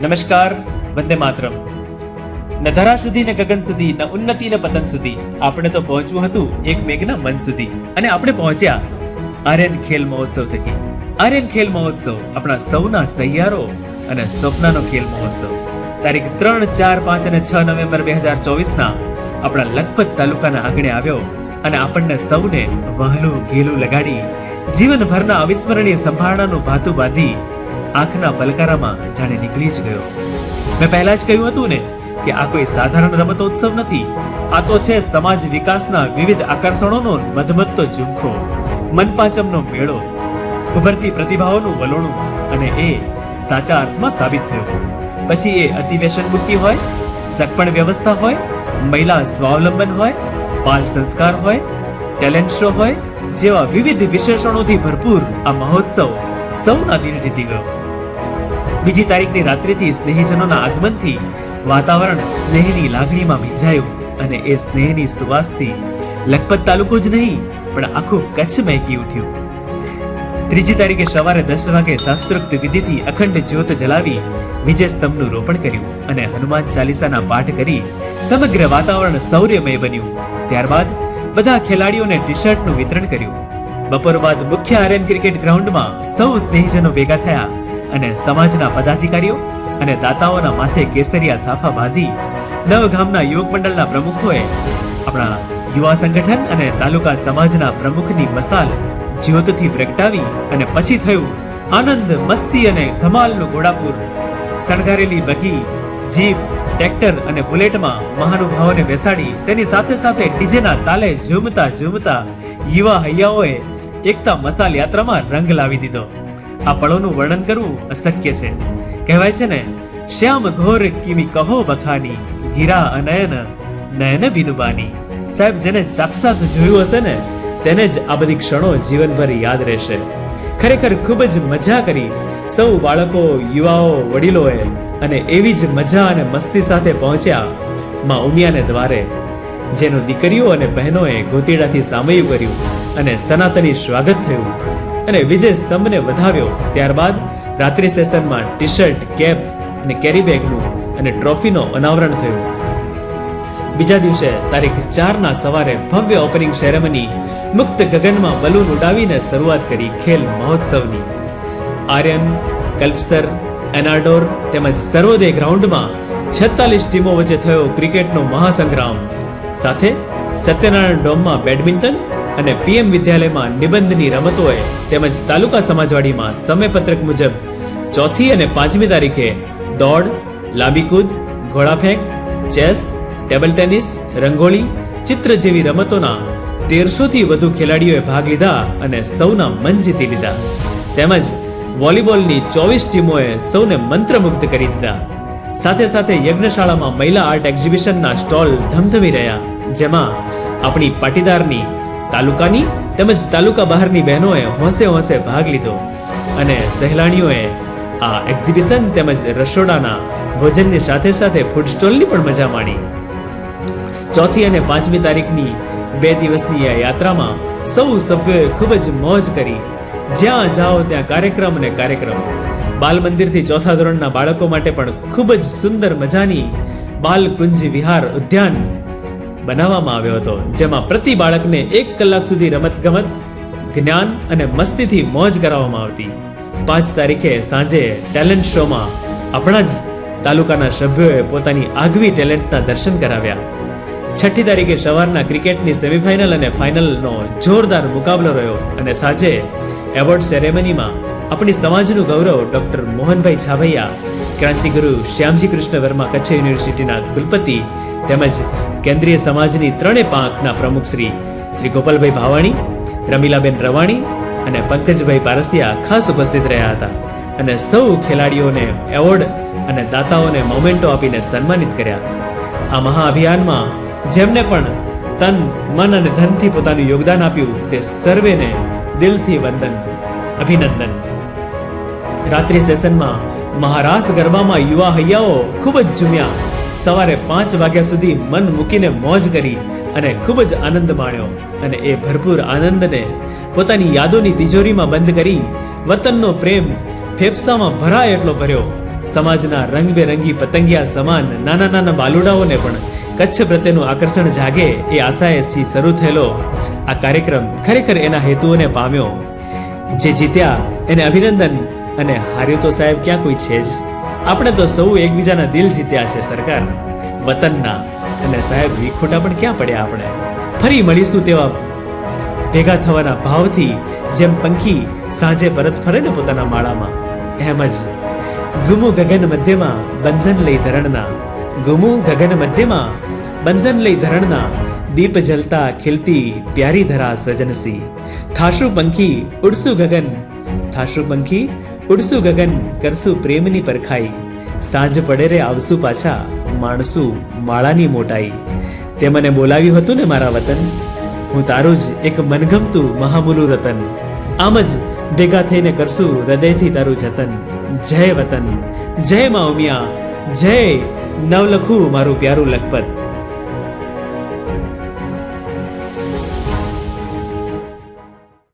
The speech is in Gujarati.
નમસ્કાર, વંદે માતરમ. ન ધરા સુધી, ને ગગન સુધી, ન ઉન્નતિ, ને પતન સુધી આપણે તો પહોંચવું હતું એક મેઘના મન સુધી. અને આપણે પહોંચ્યા આર્યન ખેલ મહોત્સવ થકી. આર્યન ખેલ મહોત્સવ આપણા સૌના સહિયારો અને સ્વપ્નનો ખેલ મહોત્સવ. તારીખ ત્રણ, ચાર, પાંચ અને છ નવેમ્બર બે હજાર ચોવીસના આપણા લખપત તાલુકાના આંગણે આવ્યો અને આપણને સૌને વહલું ઘેલું લગાડી જીવનભરના અવિસ્મરણીય સંભાળનાનું ભાતું બાંધી આંખના પલકારામાં જાણે નીકળી જ ગયો. મેં પહેલા જ કહ્યું હતું ને કે આ કોઈ સાધારણ રમતોત્સવ નથી. આ તો છે સમાજ વિકાસના વિવિધ આકર્ષણોનો મધમત્તો ઝુમખો, મનપાચમનો મેળો, ઉભરતી પ્રતિભાઓનું વલોણું અને એ સાચા અર્થમાં સાબિત થયું. પછી એ અધિવેશન મુક્તિ હોય, સગપણ વ્યવસ્થા હોય, મહિલા સ્વાવલંબન હોય બાલ સંસ્કાર હોય, ટેલેન્ટ શો હોય, જેવા વિવિધ વિશેષણોથી ભરપૂર આ મહોત્સવ સૌના દિલ જીતી ગયો. બીજી તારીખની રાત્રિથી સ્નેહીજનોના આગમનથી વાતાવરણ સ્નેહની લાગણીમાં ભીંજાયું અને એ સ્નેહની સુવાસથી લખપત તાલુકો જ નહીં, પણ આખું કચ્છ મહેકી ઉઠ્યું. ત્રીજી તારીખે સવારે દસ વાગે શાસ્ત્રોક્ત વિધિથી અખંડ જ્યોત જલાવી વિજય સ્તંભનું રોપણ કર્યું અને હનુમાન ચાલીસાના પાઠ કરી સમગ્ર વાતાવરણ શૌર્યમય બન્યું. ત્યારબાદ બધા ખેલાડીઓને ટી શર્ટનું વિતરણ કર્યું. બપોર બાદ મુખ્ય આર્યન ક્રિકેટ ગ્રાઉન્ડમાં સૌ સ્નેહીજનો ભેગા થયા અને સમાજના પદાધિકારીઓ અને દાતાઓના માથે કેસરિયા સાફા બાંધી નવ ગામના યુવક મંડળના પ્રમુખોએ આપણા યુવા સંગઠન અને તાલુકા સમાજના પ્રમુખની મસાલ જ્યોતથી પ્રગટાવી અને પછી થયું આનંદ, મસ્તી અને ધમાલનું ઘોડાપુર. શણગારેલી બગી, જીપ, ટ્રેક્ટર અને બુલેટમાં મહાનુભાવોને બેસાડી તેની સાથે સાથે ડીજેના તાલે ઝૂમતા ઝૂમતા યુવા હૈયાઓએ એકતા મસાલ યાત્રામાં રંગ લાવી દીધો. આ પળોનું વર્ણન કરવું અશક્ય છે. કહેવાય છે ને, શ્યામ ઘોર કિમી કહો બખાની ગીરા અનયન, નયન બિનુબાની સાહેબ, જેને સાક્ષાત જોયું હશે ને, તેને જ આ બધી ક્ષણો જીવનભર યાદ રહેશે. ખરેખર ખૂબ જ મજા કરી. સૌ બાળકો, યુવાઓ, વડીલોએ અને એવી જ મજા અને મસ્તી સાથે પહોંચ્યા માં ઉમિયાને દ્વારે, જેનું દીકરીઓ અને બહેનોએ ગોતીડાથી સામયું કર્યું. અને સનાતની સ્વાગત થયું. અને વિજય સ્તંભને વધાવ્યો. ત્યારબાદ રાત્રિ સેશનમાં ટી શર્ટ કેપ અને કેરી બેગનું અને ટ્રોફીનો અનાવરણ થયું. બીજા દિવસે તારીખ ચારના સવારે ભવ્ય ઓપનિંગ સેરેમની મુક્ત ગગનમાં બલૂન ઉડાવીને શરૂઆત કરી ખેલ મહોત્સવની. આર્યન, કલ્પસર, એનાડોર તેમજ સર્વોદય ગ્રાઉન્ડમાં છેતાલીસ ટીમો વચ્ચે થયો ક્રિકેટનો મહાસંગ્રામ. સાથે સત્યનારાયણ ડોમમાં બેડમિન્ટન અને પીએમ વિદ્યાલયમાં નિબંધની રમતોએ તેમજ તાલુકા સમાજવાડીમાં સમયપત્રક મુજબ ચોથી અને પાંચમી તારીખે દોડ, લાંબી કૂદ, ઘોડાફેંક, ચેસ, ટેબલ ટેનિસ, રંગોળી, ચિત્ર જેવી રમતોના તેરસોથી વધુ ખેલાડીઓએ ભાગ લીધા અને સૌના મન જીતી લીધા. તેમજ વોલીબોલની ચોવીસ ટીમોએ સૌને મંત્રમુગ્ધ કરી દીધા. સાથે સાથે યજ્ઞશાળામાં મહિલા આર્ટ એક્ઝિબિશનના સ્ટોલ ધમધમી રહ્યા, જેમાં આપણી પાટીદારની તાલુકાની તેમજ તાલુકા બહારની બહેનોએ હોંશે હોંશે ભાગ લીધો અને સહેલાણીઓએ આ એક્ઝિબિશન તેમજ રસોડાના ભોજનની સાથે સાથે ફૂડ સ્ટોલની પણ મજા માણી. ચોથી અને પાંચમી તારીખની બે દિવસની આ યાત્રામાં સૌ સભ્યોએ ખૂબ જ મોજ કરી. જ્યાં જાઓ ત્યાં કાર્યક્રમ અને કાર્યક્રમ. બાલ મંદિરથી ચોથા ધોરણના બાળકો માટે પણ ખૂબ જ સુંદર મજાની બાલ કુંજ વિહાર ઉદ્યાન બનાવવામાં આવ્યો હતો, જેમાં પ્રતિ બાળકને એક કલાક સુધી રમત ગમત જ્ઞાન અને મસ્તીથી મોજ કરાવવામાં આવતી. પાંચ તારીખે સાંજે ટેલેન્ટ શોમાં આપણા જ તાલુકાના સભ્યોએ પોતાની આગવી ટેલેન્ટના દર્શન કરાવ્યા. છઠ્ઠી તારીખે સવારના ક્રિકેટની સેમિફાઇનલ અને ફાઇનલનો જોરદાર મુકાબલો રહ્યો અને સાંજે એવોર્ડ સેરેમનીમાં આપણી સમાજનું ગૌરવ ડોક્ટર મોહનભાઈ છાભૈયા, ક્રાંતિગુરુ શ્યામજી કૃષ્ણ વર્મા કચ્છ યુનિવર્સિટીના કુલપતિ તેમજ કેન્દ્રીય સમાજની ત્રણેય પાંખના પ્રમુખ શ્રી શ્રી ગોપાલભાઈ ભાવાણી, રમીલાબેન રવાણી અને પંકજભાઈ પારસિયા ખાસ ઉપસ્થિત રહ્યા હતા અને સૌ ખેલાડીઓને એવોર્ડ અને દાતાઓને મોમેન્ટો આપીને સન્માનિત કર્યા. આ મહાઅભિયાનમાં જેમને પણ તન, મન અને ધનથી પોતાનું યોગદાન આપ્યું તે સર્વેને દિલથી વંદન, અભિનંદન. રાત્રિ સેશનમાં મહારાસ ગરબામાં યુવા હૈયાઓ ખૂબ જ ઝૂમ્યા. સવારે પાંચ વાગ્યા સુધી મન મૂકીને મોજ કરી અને ખૂબ જ આનંદ માણ્યો અને એ ભરપૂર આનંદને પોતાની યાદોની તિજોરીમાં બંધ કરી વતનનો પ્રેમ ફેફસામાં ભરાય એટલો ભર્યો. સમાજના રંગબેરંગી પતંગિયા સમાન નાના નાના બાલુડાઓને પણ કચ્છ પ્રત્યેનું આકર્ષણ જાગે એ આશાએથી શરૂ થયેલો આ કાર્યક્રમ ખરેખર એના હેતુઓને પામ્યો. જે જીત્યા એને અભિનંદન અને હાર્યું તો સાહેબ ક્યાં કોઈ છે જ? આપણે તો સૌ એકબીજાના દિલ જીત્યા છે સરકાર. વતનના. અને સાહેબ, વિખોટા પણ ક્યાં પડ્યા આપણે? ફરી મળીશું તેવા ભેગા થવાના ભાવથી, જેમ પંખી સાંજે પરત ફરે ને પોતાના માળામાં. એમ જ. ગુમુ ગગન મધ્યમાં બંધન લઈ ધરણના. ગુમુ ગગન મધ્યમાં બંધન લઈ ધરણના. દીપ જલતા ખીલતી પ્યારી ધરા સજનસી. થાશુ પંખી ઉડશું ગગન. થાશુ પંખી ઉડશું ગગન કરશું પ્રેમની પરખાઈ. સાંજ પડે રે આવશું પાછા, માણસું માળાની મોટાઈ. તે મને બોલાવ્યું હતું ને મારા વતન. હું તારું જ એક મનગમતું મહામુલું રતન. આમ જ ભેગા થઈને કરશું હૃદયથી તારું જતન. જય વતન. જય મા જય નવલખું મારું પ્યારું લખપત.